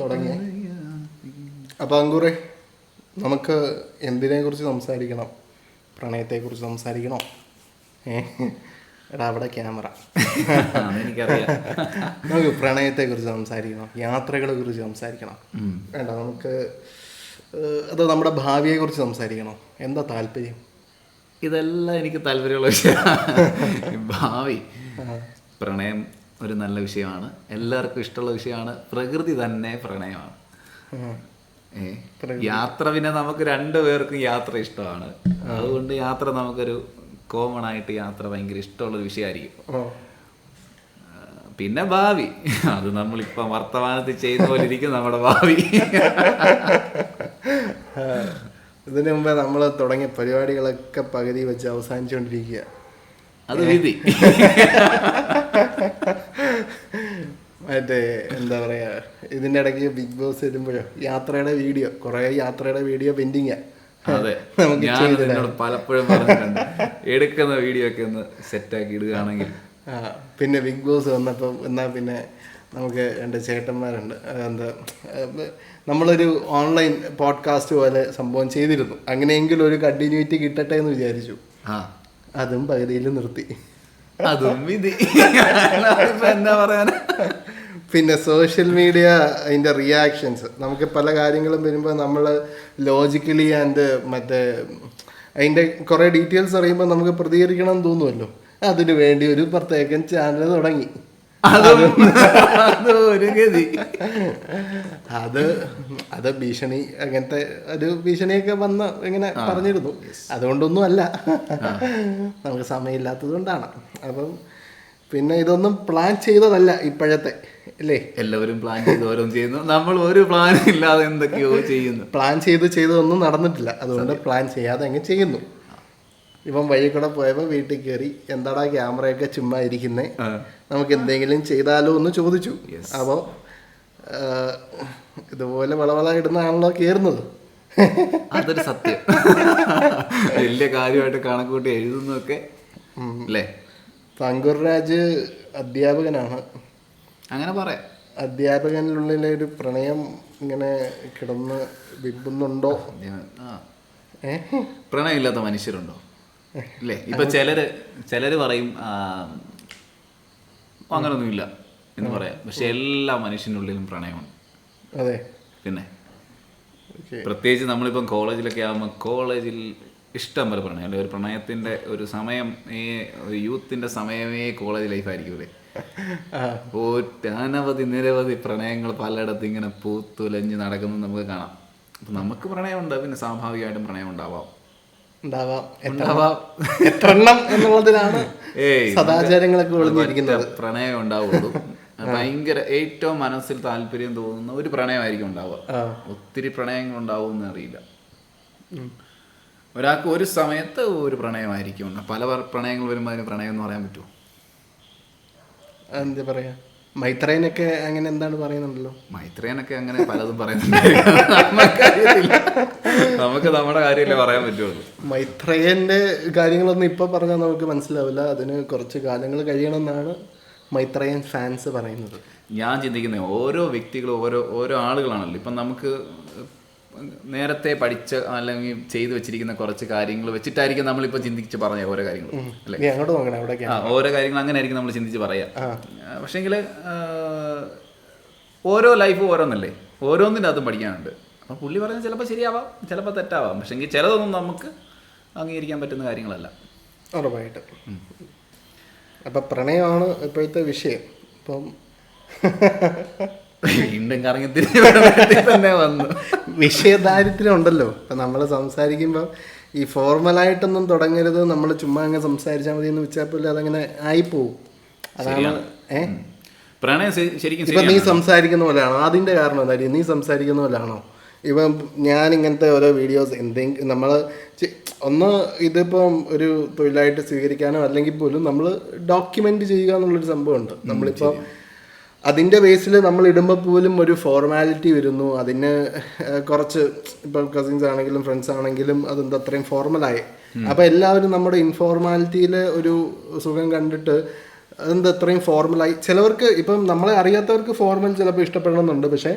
പറയാൻ. അപ്പോൾ അങ്കുറേ നമുക്ക് എന്തിനെ കുറിച്ച് സംസാരിക്കണം? പ്രണയത്തെക്കുറിച്ച് സംസാരിക്കണോ? എടാ അവിടെ ക്യാമറ. നമുക്ക് നമുക്ക് പ്രണയത്തെക്കുറിച്ച് സംസാരിക്കണം യാത്രകളെ കുറിച്ച് സംസാരിക്കണം വേണ്ട നമുക്ക് അത് നമ്മുടെ ഭാവിയെക്കുറിച്ച് സംസാരിക്കണോ? എന്താ താല്പര്യം? ഇതെല്ലാം എനിക്ക് താല്പര്യമുള്ള വിഷയമാണ്. ഭാവി. പ്രണയം ഒരു നല്ല വിഷയമാണ്. എല്ലാവർക്കും ഇഷ്ടമുള്ള വിഷയമാണ്. പ്രകൃതി തന്നെ പ്രണയമാണ്. യാത്ര പിന്നെ നമുക്ക് രണ്ടു പേർക്കും യാത്ര ഇഷ്ടമാണ്. അതുകൊണ്ട് യാത്ര നമുക്കൊരു കോമൺ ആയിട്ട് യാത്ര ഭയങ്കര ഇഷ്ടമുള്ള വിഷയമായിരിക്കും. പിന്നെ ഭാവി. അത് നമ്മളിപ്പം വർത്തമാനത്തിൽ ചെയ്യുന്ന പോലെ ഇരിക്കും നമ്മുടെ ഭാവി. ഇതിനു മുമ്പേ നമ്മൾ തുടങ്ങിയ പരിപാടികളൊക്കെ പകുതി വെച്ച് അവസാനിച്ചുകൊണ്ടിരിക്കുക. അത് വിധി. മറ്റേ എന്താ പറയാ ഇതിന്റെ ഇടയ്ക്ക് ബിഗ് ബോസ് വരുമ്പോഴോ യാത്രയുടെ വീഡിയോ കുറെ യാത്രയുടെ വീഡിയോ പെൻഡിങ്ങാ അതെ. ഞാൻ പലപ്പോഴും പറഞ്ഞിട്ടുണ്ട് എടുക്കുന്ന വീഡിയോ ഒക്കെ ഒന്ന് സെറ്റാക്കി ഇടുകയാണെങ്കിൽ. പിന്നെ ബിഗ് ബോസ് വന്നപ്പം എന്നാ പിന്നെ നമുക്ക് രണ്ട് ചേട്ടന്മാരുണ്ട്. എന്താ നമ്മളൊരു ഓൺലൈൻ പോഡ്കാസ്റ്റ് പോലെ സംഭവം ചെയ്തിരുന്നു. അങ്ങനെയെങ്കിലും ഒരു കണ്ടിന്യൂറ്റി കിട്ടട്ടെ എന്ന് വിചാരിച്ചു. അതും പകുതിയിൽ നിർത്തി. അതും വിധി. എന്താ പറയാനാ? പിന്നെ സോഷ്യൽ മീഡിയ അതിന്റെ റിയാക്ഷൻസ് നമുക്ക് പല കാര്യങ്ങളും വരുമ്പോൾ നമ്മൾ ലോജിക്കലി ആൻഡ് മറ്റേ അതിന്റെ കുറേ ഡീറ്റെയിൽസ് അറിയുമ്പോൾ നമുക്ക് പ്രതികരിക്കണം എന്ന് തോന്നുമല്ലോ അതിനു വേണ്ടി ഒരു പ്രത്യേകം ചാനൽ തുടങ്ങി. അതും അത് ഗതി. അത് അത് ഭീഷണി അങ്ങനത്തെ ഒരു ഭീഷണിയൊക്കെ വന്ന് ഇങ്ങനെ പറഞ്ഞിരുന്നു. അതുകൊണ്ടൊന്നും അല്ല. നമുക്ക് സമയമില്ലാത്തത് കൊണ്ടാണ്. അപ്പം പിന്നെ ഇതൊന്നും പ്ലാൻ ചെയ്തതല്ല ഇപ്പോഴത്തെ. അല്ലേ എല്ലാവരും പ്ലാൻ ചെയ്ത് ഓരോന്നും ചെയ്യുന്നു. നമ്മൾ ഒരു പ്ലാൻ ഇല്ലാതെ എന്തൊക്കെയോ ചെയ്യുന്നു. പ്ലാൻ ചെയ്ത് ചെയ്തൊന്നും നടന്നിട്ടില്ല. അതുകൊണ്ട് പ്ലാൻ ചെയ്യാതെ അങ്ങ് ചെയ്യുന്നു. ഇപ്പം വഴി കൂടെ പോയപ്പോൾ വീട്ടിൽ കയറി എന്താടാ ക്യാമറയൊക്കെ ചുമ്മാ ഇരിക്കുന്നേ. നമുക്ക് എന്തെങ്കിലും ചെയ്താലോ എന്ന് ചോദിച്ചു. അപ്പോൾ ഇതുപോലെ വളവള ഇടുന്നതാണല്ലോ കയറുന്നത് അതൊരു സത്യം. വലിയ കാര്യമായിട്ട് കണക്കൂട്ടി എഴുതുന്നൊക്കെ അല്ലേ? തങ്കൂർ രാജ് അധ്യാപകനാണ്. അങ്ങനെ പറയാം. അധ്യാപകനുള്ളിലെ ഒരു പ്രണയം ഇങ്ങനെ കിടന്ന് വിമ്പുന്നുണ്ടോ? പ്രണയമില്ലാത്ത മനുഷ്യരുണ്ടോ? അല്ലേ ഇപ്പൊ ചിലര് ചിലര് പറയും അങ്ങനൊന്നുമില്ല എന്ന് പറയാം. പക്ഷെ എല്ലാ മനുഷ്യനുള്ളിലും പ്രണയമുണ്ട്. അതെ. പിന്നെ? പ്രത്യേകിച്ച് നമ്മളിപ്പം കോളേജിലൊക്കെ ആകുമ്പോൾ കോളേജിൽ ഇഷ്ടം പോലെ പ്രണയം അല്ലെ ഒരു പ്രണയത്തിന്റെ ഒരു സമയം ഈ യൂത്തിന്റെ സമയമേ കോളേജ് ലൈഫായിരിക്കും ആ അനവധി നിരവധി പ്രണയങ്ങൾ പലയിടത്തും ഇങ്ങനെ പൂത്തുലഞ്ഞ് നടക്കുന്നത് നമുക്ക് കാണാം. അപ്പൊ നമുക്ക് പ്രണയമുണ്ട് പിന്നെ സ്വാഭാവികമായിട്ടും പ്രണയം ഉണ്ടാവാം. എന്നുള്ളതിലാണ് സദാചാരങ്ങളൊക്കെ ഒളിഞ്ഞിരിക്കുന്നത്. പ്രണയം ഉണ്ടാവുള്ളൂ. ഭയങ്കര ഏറ്റവും മനസ്സിൽ താല്പര്യം തോന്നുന്ന ഒരു പ്രണയമായിരിക്കും ഉണ്ടാവുക. ഒത്തിരി പ്രണയങ്ങൾ ഉണ്ടാവും അറിയില്ല. ഒരാൾക്ക് ഒരു സമയത്ത് ഒരു പ്രണയമായിരിക്കും. പല പ്രണയങ്ങൾ വരുമ്പോൾ അതിന് പ്രണയം എന്ന് പറയാൻ പറ്റുമോ? എന്താ പറയാ? മൈത്രേനൊക്കെ അങ്ങനെ എന്താണ് പറയുന്നുണ്ടല്ലോ? മൈത്രേനൊക്കെ അങ്ങനെ പലതും പറയുന്നുണ്ട്. നമുക്ക് നമ്മുടെ കാര്യമല്ലേ പറയാൻ പറ്റുള്ളൂ. മൈത്രേയന്റെ കാര്യങ്ങളൊന്നും ഇപ്പൊ പറഞ്ഞാൽ നമുക്ക് മനസ്സിലാവില്ല. അതിന് കുറച്ച് കാലങ്ങൾ കഴിയണമെന്നാണ് മൈത്രേയൻ ഫാൻസ് പറയുന്നത്. ഞാൻ ചിന്തിക്കുന്നത് ഓരോ വ്യക്തികളും ഓരോ ഓരോ ആളുകളാണല്ലോ. ഇപ്പം നമുക്ക് നേരത്തെ പഠിച്ച അല്ലെങ്കിൽ ചെയ്തു വെച്ചിരിക്കുന്ന കുറച്ച് കാര്യങ്ങൾ വെച്ചിട്ടായിരിക്കും നമ്മളിപ്പോൾ ചിന്തിച്ച് പറഞ്ഞ ഓരോ കാര്യങ്ങൾ അല്ലേ? ഓരോ കാര്യങ്ങൾ അങ്ങനെ ആയിരിക്കും നമ്മൾ ചിന്തിച്ച് പറയാം. പക്ഷേങ്കിൽ ഓരോ ലൈഫും ഓരോന്നല്ലേ? ഓരോന്നിന്റെ അതും പഠിക്കാനുണ്ട്. അപ്പൊ പുള്ളി പറയുന്നത് ചിലപ്പോൾ ശരിയാവാം ചിലപ്പോൾ തെറ്റാവാം. പക്ഷേങ്കിൽ ചിലതൊന്നും നമുക്ക് അംഗീകരിക്കാൻ പറ്റുന്ന കാര്യങ്ങളല്ല. ഉറപ്പായിട്ട്. അപ്പൊ പ്രണയമാണ് ഇപ്പോഴത്തെ വിഷയം. ഇപ്പം വീണ്ടും കറങ്ങി തിരിച്ച് തന്നെ വന്നു. വിഷയദാരിദ്ര്യം ഉണ്ടല്ലോ ഇപ്പം നമ്മൾ സംസാരിക്കുമ്പോൾ ഈ ഫോർമലായിട്ടൊന്നും തുടങ്ങരുത് നമ്മൾ ചുമ്മാ അങ്ങ് സംസാരിച്ചാൽ മതി എന്ന് വെച്ചാൽ പോലും അതങ്ങനെ ആയിപ്പോവും. അതാണ് ഏ? പ്രണയം ശരിക്കും ഇപ്പൊ നീ സംസാരിക്കുന്ന പോലെയാണോ? അതിന്റെ കാരണം എന്തായാലും നീ സംസാരിക്കുന്ന പോലെയാണോ? ഇപ്പം ഞാൻ ഇങ്ങനത്തെ ഓരോ വീഡിയോസ് എന്തെങ്കിലും നമ്മൾ ഒന്ന് ഇതിപ്പം ഒരു തൊഴിലായിട്ട് സ്വീകരിക്കാനോ അല്ലെങ്കിൽ പോലും നമ്മൾ ഡോക്യുമെന്റ് ചെയ്യുക എന്നുള്ളൊരു സംഭവമുണ്ട്. നമ്മളിപ്പോൾ അതിന്റെ ബേസിൽ നമ്മൾ ഇടുമ്പോൾ പോലും ഒരു ഫോർമാലിറ്റി വരുന്നു. അതിന് കുറച്ച് ഇപ്പം കസിൻസ് ആണെങ്കിലും ഫ്രണ്ട്സ് ആണെങ്കിലും അതെന്താ അത്രയും ഫോർമലായി അപ്പം എല്ലാവരും നമ്മുടെ ഇൻഫോർമാലിറ്റിയിൽ ഒരു സുഖം കണ്ടിട്ട് അതെന്താ അത്രയും ഫോർമലായി ചിലവർക്ക് ഇപ്പം നമ്മളെ അറിയാത്തവർക്ക് ഫോർമൽ ചിലപ്പോൾ ഇഷ്ടപ്പെടണമെന്നുണ്ട്. പക്ഷേ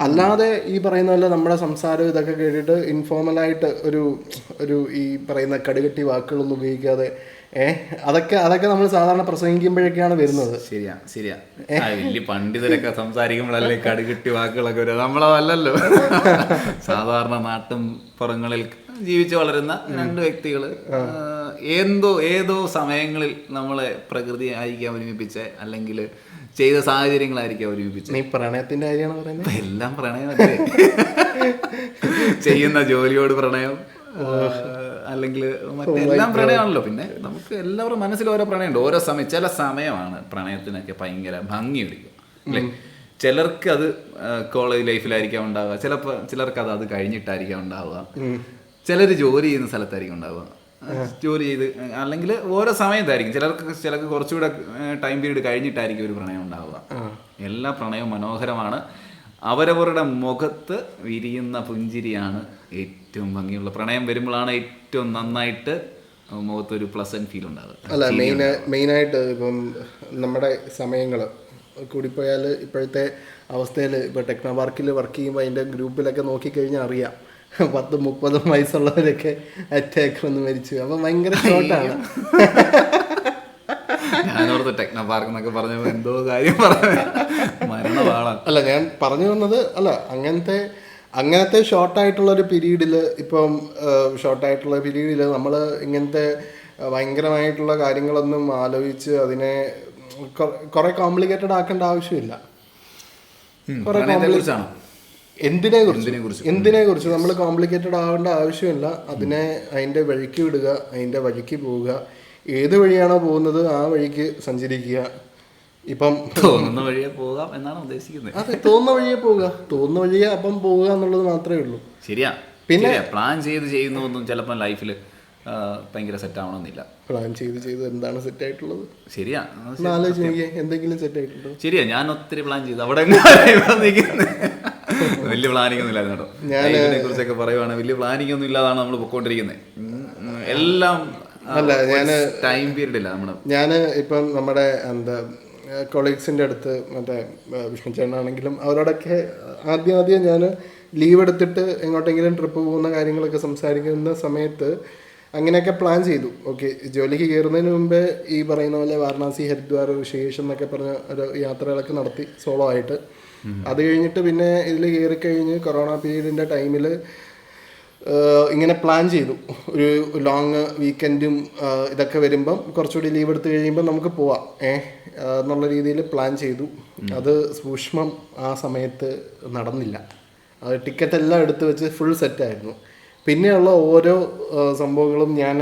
അല്ലാതെ ഈ പറയുന്ന പോലെ നമ്മുടെ സംസാരം ഇതൊക്കെ കേട്ടിട്ട് ഇൻഫോർമലായിട്ട് ഒരു ഒരു ഈ പറയുന്ന കടുകട്ടി വാക്കുകളൊന്നും ഉപയോഗിക്കാതെ അതൊക്കെ അതൊക്കെ നമ്മൾ സാധാരണ പ്രസംഗിക്കുമ്പോഴൊക്കെയാണ് വരുന്നത്. ശരിയാ ശരിയാ. വലിയ പണ്ഡിതരൊക്കെ സംസാരിക്കുമ്പോഴല്ലേ കടുകിട്ടി വാക്കുകളൊക്കെ വരും. നമ്മളതല്ലല്ലോ. സാധാരണ നാട്ടും പുറങ്ങളിൽ ജീവിച്ചു വളരുന്ന രണ്ട് വ്യക്തികൾ എന്തോ ഏതോ സമയങ്ങളിൽ നമ്മളെ പ്രകൃതി ആയിരിക്കാം ഒരുമിപ്പിച്ച അല്ലെങ്കിൽ ചെയ്ത സാഹചര്യങ്ങളായിരിക്കാം ഒരുമിപ്പിച്ചത് നീ പ്രണയത്തിന്റെ കാര്യമാണ് പറയുന്നത് എല്ലാം പ്രണയം ചെയ്യുന്ന ജോലിയോട് പ്രണയം. അല്ലെങ്കിൽ മറ്റെല്ലാം പ്രണയമാണല്ലോ. പിന്നെ നമുക്ക് എല്ലാവരും മനസ്സിൽ ഓരോ പ്രണയമുണ്ട്. ഓരോ സമയം ചില സമയമാണ് പ്രണയത്തിനൊക്കെ ഭയങ്കര ഭംഗി പിടിക്കും അല്ലേ? ചിലർക്ക് അത് കോളേജ് ലൈഫിലായിരിക്കാം ഉണ്ടാവുക. ചിലപ്പോൾ ചിലർക്ക് അത് അത് കഴിഞ്ഞിട്ടായിരിക്കാം ഉണ്ടാവുക. ചിലർ ജോലി ചെയ്യുന്ന സ്ഥലത്തായിരിക്കും ഉണ്ടാവുക. ജോലി ചെയ്ത് അല്ലെങ്കിൽ ഓരോ സമയത്തായിരിക്കും. ചിലർക്ക് ചിലർക്ക് കുറച്ചുകൂടെ ടൈം പീരീഡ് കഴിഞ്ഞിട്ടായിരിക്കും ഒരു പ്രണയം ഉണ്ടാവുക. എല്ലാ പ്രണയവും മനോഹരമാണ്. അവരവരുടെ മുഖത്ത് വിരിയുന്ന പുഞ്ചിരിയാണ് ഏറ്റവും ഭംഗിയുള്ള പ്രണയം വരുമ്പോഴാണ് ഏറ്റവും നന്നായിട്ട് മുഖത്തൊരു പ്ലസന്റ് ഫീൽ ഉണ്ടാവുക. അല്ല മെയിൻ മെയിനായിട്ട് ഇപ്പം നമ്മുടെ സമയങ്ങൾ കൂടിപ്പോയാൽ ഇപ്പോഴത്തെ അവസ്ഥയിൽ ഇപ്പോൾ ടെക്നോ പാർക്കിൽ വർക്ക് ചെയ്യുമ്പോൾ അതിന്റെ ഗ്രൂപ്പിലൊക്കെ നോക്കിക്കഴിഞ്ഞാൽ അറിയാം. പത്ത് മുപ്പതും വയസ്സുള്ളവരൊക്കെ അറ്റാക്ക് വന്ന് മരിച്ചു. അപ്പം ഭയങ്കര ഷോർട്ടാണ് ഞാനോർത്ത് ടെക്നോ പാർക്ക് എന്നൊക്കെ പറഞ്ഞപ്പോൾ എന്തോ കാര്യം പറഞ്ഞു. മരണമാണ് അല്ല ഞാൻ പറഞ്ഞു വന്നത് അല്ല അങ്ങനത്തെ അങ്ങനത്തെ ഷോർട്ടായിട്ടുള്ളൊരു പീരീഡിൽ ഇപ്പം ഷോർട്ടായിട്ടുള്ള പീരീഡിൽ നമ്മൾ ഇങ്ങനത്തെ ഭയങ്കരമായിട്ടുള്ള കാര്യങ്ങളൊന്നും ആലോചിച്ച് അതിനെ കുറെ കോംപ്ലിക്കേറ്റഡ് ആക്കേണ്ട ആവശ്യമില്ല. എന്തിനെ കുറിച്ച് എന്തിനെ കുറിച്ച് നമ്മൾ കോംപ്ലിക്കേറ്റഡ് ആവേണ്ട ആവശ്യമില്ല. അതിനെ അതിന്റെ വഴിക്ക് വിടുക അതിന്റെ വഴിക്ക് പോവുക. ഏത് വഴിയാണോ പോകുന്നത് ആ വഴിക്ക് സഞ്ചരിക്കുക. ഇപ്പം തോന്നുന്ന വഴിയെ പോകാം എന്നാണ് ഉദ്ദേശിക്കുന്നത്. അതെ തോന്നുന്ന വഴിയെ പോവുക. തോന്നുന്ന വഴിയെ അപ്പം പോവുക എന്നുള്ളത് മാത്രമേ ഉള്ളൂ. ശരിയാ പിന്നെ- പ്ലാൻ ചെയ്ത് ചെയ്യുന്നതൊന്നും ചിലപ്പോൾ ലൈഫിൽ ഭയങ്കര സെറ്റ് ആവണമെന്നില്ല. പ്ലാൻ ചെയ്ത് ചെയ്ത് എന്താണ് സെറ്റ് ആയിട്ടുള്ളത്? ശരിയാ. ആലോചിച്ച് നോക്കിയേ എന്തെങ്കിലും സെറ്റ് ആയിട്ടുണ്ടോ? ശരിയാ ഞാൻ ഒത്തിരി പ്ലാൻ ചെയ്തു. അവിടെ വലിയ പ്ലാനിങ് ഒന്നും ഇല്ലായിരുന്നു കേട്ടോ ഇതിനെ കുറിച്ചൊക്കെ പറയുവാണ് വലിയ പ്ലാനിങ് ഒന്നും ഇല്ലാതാണ് നമ്മൾ പൊക്കോണ്ടിരിക്കുന്നത് എല്ലാം അല്ല, ഞാൻ ടൈം പീരീഡ് ഇല്ല നമ്മുടെ ഞാൻ ഇപ്പം നമ്മുടെ എന്താ കൊളീഗ്സിന്റെ അടുത്ത് മറ്റേ വിഷ്ണു ചേട്ടനാണെങ്കിലും അവരോടൊക്കെ ആദ്യം ആദ്യം ഞാൻ ലീവ് എടുത്തിട്ട് എങ്ങോട്ടെങ്കിലും ട്രിപ്പ് പോകുന്ന കാര്യങ്ങളൊക്കെ സംസാരിക്കുന്ന സമയത്ത് അങ്ങനെയൊക്കെ പ്ലാൻ ചെയ്തു. ഓക്കെ ജോലിക്ക് കയറുന്നതിന് മുമ്പേ ഈ പറയുന്ന പോലെ വാരണാസി ഹരിദ്വാർ ഋഷികേഷ് എന്നൊക്കെ പറഞ്ഞ ഒരു യാത്രകളൊക്കെ നടത്തി സോളോ ആയിട്ട്. അത് കഴിഞ്ഞിട്ട് പിന്നെ ഇതിൽ കയറി കഴിഞ്ഞ് കൊറോണ പീരീഡിന്റെ ടൈമിൽ ഇങ്ങനെ പ്ലാൻ ചെയ്തു. ഒരു ലോങ് വീക്കെൻഡും ഇതൊക്കെ വരുമ്പം കുറച്ചുകൂടി ലീവ് എടുത്ത് കഴിയുമ്പോൾ നമുക്ക് പോവാം. ഏ എന്നുള്ള രീതിയിൽ പ്ലാൻ ചെയ്തു. അത് സൂക്ഷ്മം ആ സമയത്ത് നടന്നില്ല. അത് ടിക്കറ്റ് എല്ലാം എടുത്തു വെച്ച് ഫുൾ സെറ്റായിരുന്നു പിന്നെയുള്ള ഓരോ സംഭവങ്ങളും ഞാൻ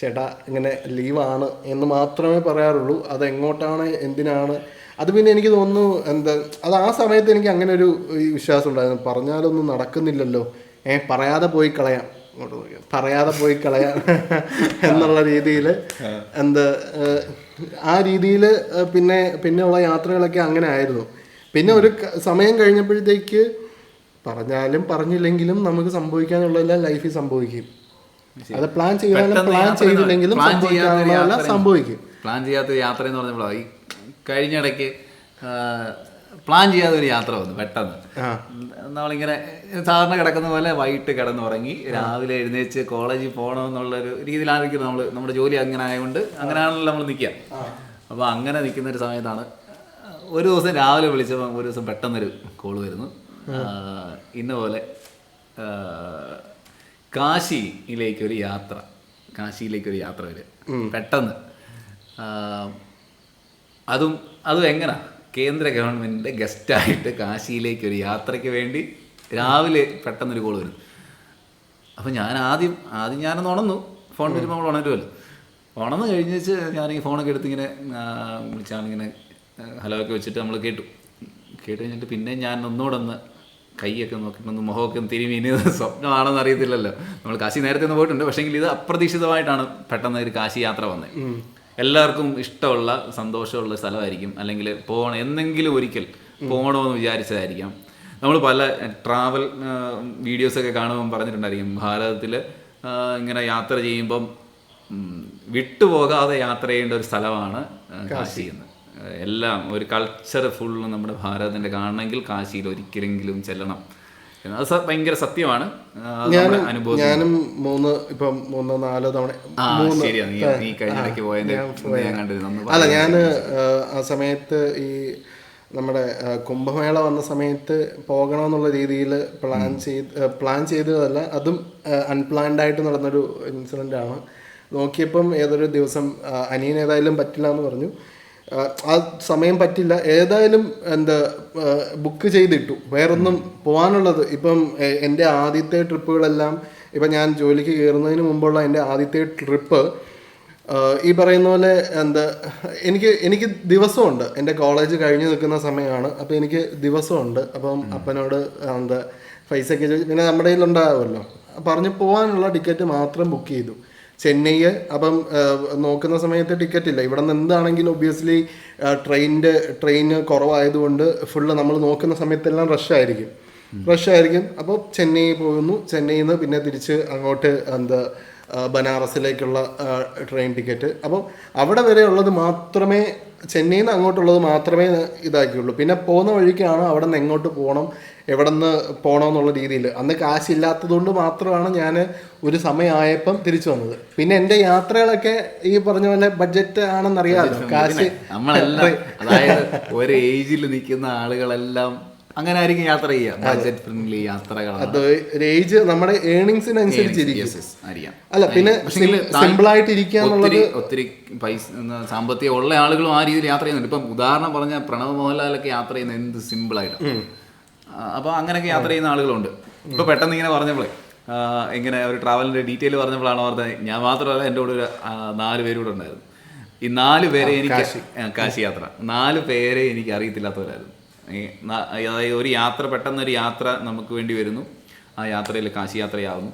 ചേട്ടാ ഇങ്ങനെ ലീവാണ് എന്ന് മാത്രമേ പറയാറുള്ളൂ. അത് എങ്ങോട്ടാണ് എന്തിനാണ്? അത് പിന്നെ എനിക്ക് തോന്നുന്നു എന്താ അത് ആ സമയത്ത് എനിക്ക് അങ്ങനെ ഒരു വിശ്വാസം ഉണ്ടായിരുന്നു. പറഞ്ഞാലൊന്നും നടക്കുന്നില്ലല്ലോ. ഏ പറയാതെ പോയി കളയാം. പറയാതെ പോയി കളയാം എന്നുള്ള രീതിയിൽ എന്ത് ആ രീതിയിൽ പിന്നെ പിന്നെയുള്ള യാത്രകളൊക്കെ അങ്ങനെ ആയിരുന്നു. പിന്നെ ഒരു സമയം കഴിഞ്ഞപ്പോഴത്തേക്ക് പറഞ്ഞാലും പറഞ്ഞില്ലെങ്കിലും നമുക്ക് സംഭവിക്കാനുള്ളതെല്ലാം ലൈഫിൽ സംഭവിക്കും. അത് പ്ലാൻ ചെയ്താലും പ്ലാൻ ചെയ്തില്ലെങ്കിലും സംഭവിക്കാനുള്ളതെല്ലാം സംഭവിക്കും. പ്ലാൻ ചെയ്യാത്ത യാത്ര എന്ന് പറഞ്ഞപ്പോഴാ? ഈ കഴിഞ്ഞിടയ്ക്ക് പ്ലാൻ ചെയ്യാതെ ഒരു യാത്ര വന്നു പെട്ടെന്ന്. നമ്മളിങ്ങനെ സാധാരണ കിടക്കുന്ന പോലെ വൈകിട്ട് കിടന്നുറങ്ങി രാവിലെ എഴുന്നേച്ച് കോളേജിൽ പോകണമെന്നുള്ളൊരു രീതിയിലായിരിക്കും നമ്മൾ നമ്മുടെ ജോലി അങ്ങനെ ആയതുകൊണ്ട് അങ്ങനെയാണല്ലോ നമ്മൾ നിൽക്കുക. അപ്പോൾ അങ്ങനെ നിൽക്കുന്ന ഒരു സമയത്താണ് ഒരു ദിവസം രാവിലെ വിളിച്ചപ്പോൾ ഒരു ദിവസം പെട്ടെന്നൊരു കോൾ വരുന്നു. ഇന്നപോലെ ഇന്ന പോലെ കാശിയിലേക്ക് കാശിയിലേക്കൊരു യാത്ര കാശിയിലേക്കൊരു യാത്ര വരിക. പെട്ടെന്ന്. അതും അതും എങ്ങനെ? കേന്ദ്ര ഗവൺമെന്റിന്റെ ഗസ്റ്റായിട്ട് കാശിയിലേക്ക് ഒരു യാത്രയ്ക്ക് വേണ്ടി രാവിലെ പെട്ടെന്നൊരു കോൾ വരും അപ്പോൾ ഞാൻ ആദ്യം ആദ്യം ഞാനൊന്ന് ഉണന്നു. ഫോൺ വരുമ്പോൾ നമ്മൾ ഉണരുമല്ലോ. ഉണന്ന് കഴിഞ്ഞ് വെച്ച് ഞാൻ ഈ ഫോണൊക്കെ എടുത്ത് ഇങ്ങനെ വിളിച്ചാണിങ്ങനെ ഹലോ ഒക്കെ വെച്ചിട്ട് നമ്മൾ കേട്ടു. കേട്ട് കഴിഞ്ഞിട്ട് പിന്നെ ഞാൻ ഒന്നുകൂടെ ഒന്ന് കൈയൊക്കെ നോക്കിയിട്ടൊന്ന് മുഖമൊക്കെ ഒന്ന് തിരുമി. ഇനി സ്വപ്നമാണെന്ന് അറിയത്തില്ലല്ലോ. നമ്മൾ കാശി നേരത്തെ ഒന്ന് പോയിട്ടുണ്ട്. പക്ഷേങ്കിൽ ഇത് അപ്രതീക്ഷിതമായിട്ടാണ് പെട്ടെന്ന് ഒരു കാശി യാത്ര വന്നത്. എല്ലാവർക്കും ഇഷ്ടമുള്ള സന്തോഷമുള്ള സ്ഥലമായിരിക്കും. അല്ലെങ്കിൽ പോകണം എന്തെങ്കിലും ഒരിക്കൽ പോകണമെന്ന് വിചാരിച്ചതായിരിക്കാം. നമ്മൾ പല ട്രാവൽ വീഡിയോസൊക്കെ കാണുമ്പോൾ പറഞ്ഞിട്ടുണ്ടായിരിക്കും ഭാരതത്തിൽ ഇങ്ങനെ യാത്ര ചെയ്യുമ്പം വിട്ടുപോകാതെ യാത്ര ചെയ്യേണ്ട ഒരു സ്ഥലമാണ് കാശി. എന്ന്. എല്ലാം ഒരു കൾച്ചർ ഫുള്ള് നമ്മുടെ ഭാരതത്തിന്റെ കാണണമെങ്കിൽ കാശിയിൽ ഒരിക്കലെങ്കിലും ചെല്ലണം. അത് ഭയങ്കര സത്യമാണ്. ഞാനും മൂന്ന് ഇപ്പം മൂന്നോ നാലോ തവണ അല്ല ഞാൻ ആ സമയത്ത് ഈ നമ്മുടെ കുംഭമേള വന്ന സമയത്ത് പോകണമെന്നുള്ള രീതിയിൽ പ്ലാൻ ചെയ്ത് പ്ലാൻ ചെയ്തതല്ല അതും അൺപ്ലാൻഡ് ആയിട്ട് നടന്നൊരു ഇൻസിഡന്റ് ആണ് നോക്കിയപ്പം ഏതൊരു ദിവസം അനിയൻ ഏതായാലും പറ്റില്ല എന്ന് പറഞ്ഞു. ആ, സമയം പറ്റില്ല. ഏതായാലും എന്താ ബുക്ക് ചെയ്തിട്ടു. വേറൊന്നും പോകാനുള്ളത് ഇപ്പം എന്റെ ആദ്യത്തെ ട്രിപ്പുകളെല്ലാം ഇപ്പം ഞാൻ ജോലിക്ക് കയറുന്നതിന് മുമ്പുള്ള എന്റെ ആദ്യത്തെ ട്രിപ്പ് ഈ പറയുന്ന പോലെ എന്താ എനിക്ക് എനിക്ക് ദിവസമുണ്ട്. എന്റെ കോളേജ് കഴിഞ്ഞ് നിൽക്കുന്ന സമയമാണ്. അപ്പോൾ എനിക്ക് ദിവസമുണ്ട്. അപ്പം അപ്പനോട് എന്താ പൈസയൊക്കെ ചോദിച്ചു പിന്നെ നമ്മുടെ കയ്യിലുണ്ടാവുമല്ലോ. പറഞ്ഞു പോകാനുള്ള ടിക്കറ്റ് മാത്രം ബുക്ക് ചെയ്തു. ചെന്നൈ അപ്പം നോക്കുന്ന സമയത്ത് ടിക്കറ്റ് ഇല്ല. ഇവിടെ നിന്ന് എന്താണെങ്കിലും ഒബ്വിയസ്ലി ട്രെയിനിന്റെ ട്രെയിൻ കുറവായതുകൊണ്ട് ഫുള്ള് നമ്മൾ നോക്കുന്ന സമയത്തെല്ലാം റഷ് ആയിരിക്കും. റഷ് ആയിരിക്കും. അപ്പോൾ ചെന്നൈ പോകുന്നു. ചെന്നൈയിൽ നിന്ന് പിന്നെ തിരിച്ച് അങ്ങോട്ട് എന്താ ബനാറസിലേക്കുള്ള ട്രെയിൻ ടിക്കറ്റ് അപ്പം അവിടെ വരെ ഉള്ളത് മാത്രമേ ചെന്നൈയിൽ നിന്ന് അങ്ങോട്ടുള്ളത് മാത്രമേ ഇതാക്കിയുള്ളൂ. പിന്നെ പോകുന്ന വഴിക്കാണ് അവിടെ നിന്ന് എങ്ങോട്ട് പോകണം എവിടെ നിന്ന് പോകണം രീതിയിൽ അന്ന് കാശില്ലാത്തതുകൊണ്ട് മാത്രമാണ് ഞാൻ ഒരു സമയമായപ്പം തിരിച്ചു വന്നത്. പിന്നെ എന്റെ യാത്രകളൊക്കെ ഈ പറഞ്ഞ പോലെ ബഡ്ജറ്റ് ആണെന്നറിയാമല്ലോ കാശ് നമ്മളെല്ലാം അതായത് ഒരു ഏജിൽ നിൽക്കുന്ന ആളുകളെല്ലാം അങ്ങനെ ആയിരിക്കും യാത്ര ചെയ്യുക. ബഡ്ജറ്റ് ഫ്രണ്ട്ലി യാത്രകളാണ്. അത് ഏജ് നമ്മുടെ ഏണിങ്സിനനുസരിച്ചിരിക്കും അറിയാം. അല്ല പിന്നെ സിമ്പിൾ ആയിട്ട് ഇരിക്കാന്നുള്ളത് ഒത്തിരി പൈസ സാമ്പത്തികം ഉള്ള ആളുകളും ആ രീതിയിൽ യാത്ര ചെയ്യുന്നുണ്ട്. ഇപ്പം ഉദാഹരണം പറഞ്ഞ പ്രണവ് മോഹൻലാലൊക്കെ യാത്ര ചെയ്യുന്നത് എന്ത് സിമ്പിൾ ആയിട്ട് അപ്പൊ അങ്ങനെയൊക്കെ യാത്ര ചെയ്യുന്ന ആളുകളുണ്ട്. ഇപ്പൊ പെട്ടെന്ന് ഇങ്ങനെ പറഞ്ഞപ്പോളേ ഇങ്ങനെ ഒരു ട്രാവലിന്റെ ഡീറ്റെയിൽ പറഞ്ഞപ്പോഴാണ് പറഞ്ഞത്. ഞാൻ മാത്രമല്ല എന്റെ കൂടെ ഒരു നാല് പേര് കൂടെ ഉണ്ടായിരുന്നു. ഈ നാല് പേരെ എനിക്ക് കാശി. യാത്ര. നാല് പേരെ എനിക്ക് അറിയത്തില്ലാത്തവരായിരുന്നു. അതായത് ഒരു യാത്ര പെട്ടെന്നൊരു യാത്ര നമുക്ക് വേണ്ടി വരുന്നു. ആ യാത്രയിൽ കാശി യാത്രയാവുന്നു.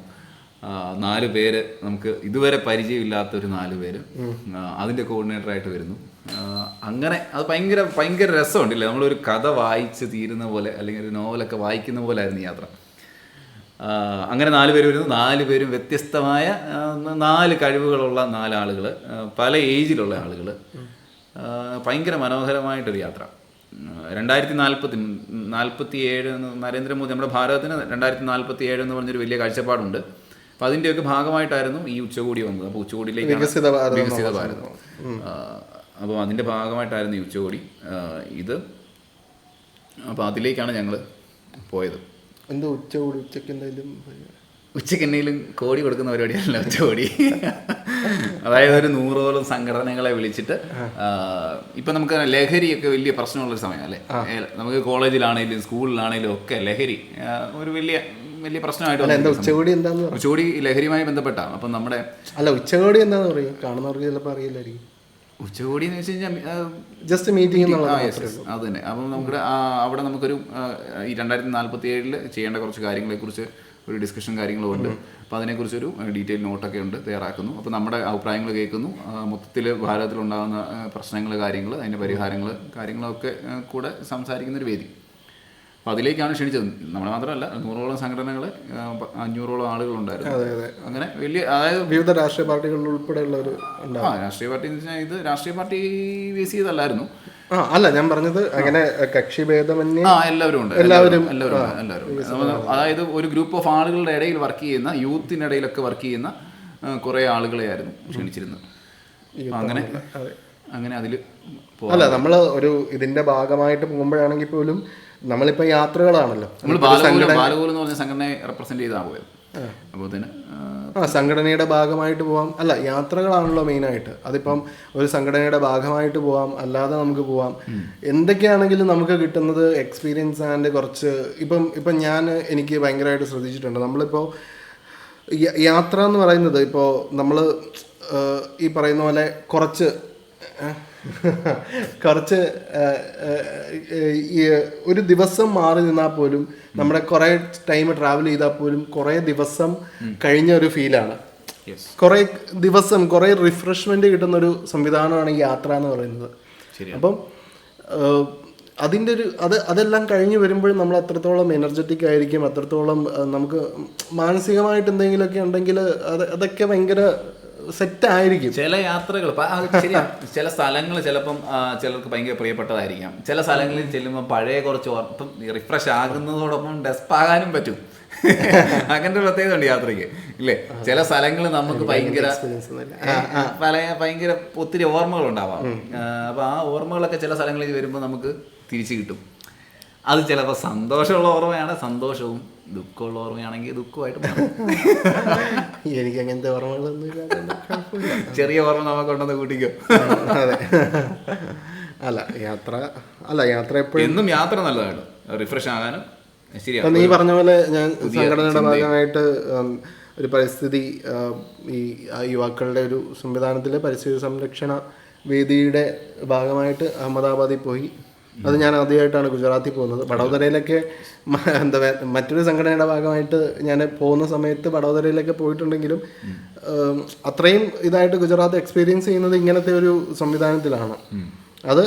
നാല് പേര് നമുക്ക് ഇതുവരെ പരിചയമില്ലാത്ത ഒരു നാല് പേര് അതിന്റെ അതിന്റെ കോർഡിനേറ്റർ ആയിട്ട് വരുന്നു. അങ്ങനെ അത് ഭയങ്കര ഭയങ്കര രസമുണ്ടല്ലേ? നമ്മളൊരു കഥ വായിച്ച് തീരുന്ന പോലെ അല്ലെങ്കിൽ ഒരു നോവലൊക്കെ വായിക്കുന്ന പോലെ ആയിരുന്നു യാത്ര. അങ്ങനെ നാല് പേര് വരുന്നു. നാല് പേരും വ്യത്യസ്തമായ നാല് കഴിവുകളുള്ള നാല് ആളുകൾ പല ഏജിലുള്ള ആളുകൾ ഭയങ്കര മനോഹരമായിട്ടൊരു യാത്ര. രണ്ടായിരത്തി നാൽപ്പത്തി നാൽപ്പത്തി ഏഴ് നരേന്ദ്രമോദി നമ്മുടെ ഭാരതത്തിന് രണ്ടായിരത്തി നാൽപ്പത്തി ഏഴ് എന്ന് പറഞ്ഞൊരു വലിയ കാഴ്ചപ്പാടുണ്ട്. അപ്പം അതിന്റെയൊക്കെ ഭാഗമായിട്ടായിരുന്നു ഈ ഉച്ചകോടി വന്നത്. അപ്പോൾ ഉച്ചകോടിയിലേക്ക് വികസിത ഭാരതം അപ്പോൾ അതിന്റെ ഭാഗമായിട്ടായിരുന്നു ഈ ഉച്ചകോടി. ഇത്. അപ്പോൾ അതിലേക്കാണ് ഞങ്ങൾ പോയത്. എന്തോ ഉച്ചകോടി ഉച്ചയ്ക്ക് എന്തെങ്കിലും ഉച്ചയ്ക്ക് എന്തെങ്കിലും കോടി കൊടുക്കുന്ന പരിപാടിയല്ല ഉച്ചകോടി. അതായത് ഒരു നൂറോളം സംഘടനകളെ വിളിച്ചിട്ട് ഇപ്പം നമുക്ക് ലഹരിയൊക്കെ വലിയ പ്രശ്നമുള്ളൊരു സമയം അല്ലേ നമുക്ക് കോളേജിലാണെങ്കിലും സ്കൂളിലാണെങ്കിലും ഒക്കെ ലഹരി ഒരു വലിയ വലിയ പ്രശ്നമായിട്ട് ഉച്ചകോടി എന്താണെന്ന് ഉച്ചകോടി ലഹരിയുമായി ബന്ധപ്പെട്ടാണ് അപ്പം നമ്മുടെ അല്ല ഉച്ചകോടി എന്താണെന്ന് പറയും? കാണുന്നവർക്ക് ചിലപ്പോൾ അറിയില്ലായിരിക്കും. ഉച്ചകോടി എന്ന് വെച്ച് കഴിഞ്ഞാൽ ജസ്റ്റ് മീറ്റിംഗ്. അത് തന്നെ. അപ്പം നമുക്ക് അവിടെ നമുക്കൊരു ഈ രണ്ടായിരത്തി നാൽപ്പത്തി ഏഴിൽ ചെയ്യേണ്ട കുറച്ച് കാര്യങ്ങളെക്കുറിച്ച് ഒരു ഡിസ്കഷൻ കാര്യങ്ങളും ഉണ്ട്. അപ്പോൾ അതിനെക്കുറിച്ചൊരു ഡീറ്റെയിൽ നോട്ടൊക്കെ ഉണ്ട് തയ്യാറാക്കുന്നു. അപ്പോൾ നമ്മുടെ അഭിപ്രായങ്ങൾ കേൾക്കുന്നു. മൊത്തത്തിൽ ഭാരതത്തിലുണ്ടാകുന്ന പ്രശ്നങ്ങൾ കാര്യങ്ങൾ അതിന്റെ പരിഹാരങ്ങൾ കാര്യങ്ങളൊക്കെ കൂടെ സംസാരിക്കുന്ന ഒരു വേദി. അപ്പോൾ അതിലേക്കാണ് ക്ഷണിച്ചത്. നമ്മളെ മാത്രമല്ല നൂറോളം സംഘടനകൾ അഞ്ഞൂറോളം ആളുകളുണ്ടായിരുന്നു. അതെ അതെ. അങ്ങനെ വലിയ അതായത് വിവിധ രാഷ്ട്രീയ പാർട്ടികളിൽ ഉൾപ്പെടെയുള്ള ഒരു ആ രാഷ്ട്രീയ പാർട്ടി എന്ന് വെച്ചാൽ ഇത് രാഷ്ട്രീയ പാർട്ടി ബേസ് ചെയ്തല്ലായിരുന്നു അല്ല ഞാൻ പറഞ്ഞത് അങ്ങനെ കക്ഷി ഭേദമന്യേ ആ എല്ലാവരും ഉണ്ട്. എല്ലാവരും എല്ലാവരും എല്ലാവരും അതായത് ഒരു ഗ്രൂപ്പ് ഓഫ് ആളുകളുടെ ഇടയിൽ വർക്ക് ചെയ്യുന്ന യൂത്തിനിടയിലൊക്കെ വർക്ക് ചെയ്യുന്ന കുറേ ആളുകളെയായിരുന്നു ക്ഷണിച്ചിരുന്നത്. അങ്ങനെ. അങ്ങനെ അതിൽ അല്ല നമ്മൾ ഒരു ഇതിന്റെ ഭാഗമായിട്ട് പോകുമ്പോഴാണെങ്കിൽ പോലും നമ്മളിപ്പോ യാത്രകളാണല്ലോ. നമ്മൾ സംഘടനയെ റെപ്രസെന്റ് പോയത്. ആ, സംഘടനയുടെ ഭാഗമായിട്ട് പോവാം. അല്ല യാത്രകളാണല്ലോ മെയിനായിട്ട് അതിപ്പം ഒരു സംഘടനയുടെ ഭാഗമായിട്ട് പോവാം. അല്ലാതെ നമുക്ക് പോവാം. എന്തൊക്കെയാണെങ്കിലും നമുക്ക് കിട്ടുന്നത് എക്സ്പീരിയൻസ് ആൻഡ് കുറച്ച് ഇപ്പം ഇപ്പം ഞാൻ എനിക്ക് ഭയങ്കരമായിട്ട് ശ്രദ്ധിച്ചിട്ടുണ്ട്. നമ്മളിപ്പോൾ യാത്ര എന്ന് പറയുന്നത് ഇപ്പോൾ നമ്മൾ ഈ പറയുന്ന പോലെ കുറച്ച് കുറച്ച് ഈ ഒരു ദിവസം മാറി നിന്നാൽ പോലും നമ്മുടെ കുറേ ടൈം ട്രാവൽ ചെയ്താൽ പോലും കുറേ ദിവസം കഴിഞ്ഞ ഒരു ഫീലാണ്. കുറേ ദിവസം കുറേ റിഫ്രഷ്മെന്റ് കിട്ടുന്ന ഒരു സംവിധാനമാണ് ഈ യാത്ര എന്ന് പറയുന്നത്. അപ്പം അതിന്റെ ഒരു അത് അതെല്ലാം കഴിഞ്ഞ് വരുമ്പോഴും നമ്മൾ അത്രത്തോളം എനർജറ്റിക് ആയിരിക്കും അത്രത്തോളം നമുക്ക് മാനസികമായിട്ട് എന്തെങ്കിലുമൊക്കെ ഉണ്ടെങ്കിൽ അത് അതൊക്കെ ഭയങ്കര സെറ്റ് ആയിരിക്കും ചില യാത്രകൾ ചില സ്ഥലങ്ങൾ ചിലപ്പം ചിലർക്ക് ഭയങ്കര പ്രിയപ്പെട്ടതായിരിക്കാം. ചില സ്ഥലങ്ങളിൽ ചെല്ലുമ്പോൾ പഴയ കുറച്ച് ഓർപ്പം റിഫ്രഷ് ആകുന്നതോടൊപ്പം ഡെസ്പ് ആകാനും പറ്റും. അങ്ങനത്തെ പ്രത്യേകത ഉണ്ട് യാത്രയ്ക്ക് ഇല്ലേ? ചില സ്ഥലങ്ങൾ നമുക്ക് ഭയങ്കര പല ഭയങ്കര ഒത്തിരി ഓർമ്മകൾ ഉണ്ടാവാം അപ്പൊ ആ ഓർമ്മകളൊക്കെ ചില സ്ഥലങ്ങളിൽ വരുമ്പോൾ നമുക്ക് തിരിച്ചു കിട്ടും. അത് ചിലപ്പോൾ സന്തോഷമുള്ള ഓർമ്മയാണ് സന്തോഷവും ദുഃഖമുള്ള ഓർമ്മയാണെങ്കിൽ ദുഃഖമായിട്ട്. എനിക്ക് അങ്ങനത്തെ ഓർമ്മകളൊന്നും ചെറിയ ഓർമ്മ നമുക്ക് ഉണ്ടെന്ന് കൂട്ടിക്കോ. അതെ. അല്ല യാത്ര അല്ല യാത്ര എപ്പോഴും എന്നും യാത്ര നല്ലതാണ് റിഫ്രഷ് ആകാനും ശരിയാണ് നീ പറഞ്ഞ പോലെ ഞാൻ സംഘടനയുടെ ഭാഗമായിട്ട് ഒരു പരിസ്ഥിതി ഈ യുവാക്കളുടെ ഒരു സംവിധാനത്തിൽ പരിസ്ഥിതി സംരക്ഷണ വേദിയുടെ ഭാഗമായിട്ട് അഹമ്മദാബാദിൽ പോയി. അത് ഞാൻ ആദ്യമായിട്ടാണ് ഗുജറാത്തിൽ പോകുന്നത്. വഡോദരയിലൊക്കെ എന്താ പറയുക മറ്റൊരു സംഘടനയുടെ ഭാഗമായിട്ട് ഞാൻ പോകുന്ന സമയത്ത് വഡോദരയിലൊക്കെ പോയിട്ടുണ്ടെങ്കിലും അത്രയും ഇതായിട്ട് ഗുജറാത്ത് എക്സ്പീരിയൻസ് ചെയ്യുന്നത് ഇങ്ങനത്തെ ഒരു സംവിധാനത്തിലാണ്. അത്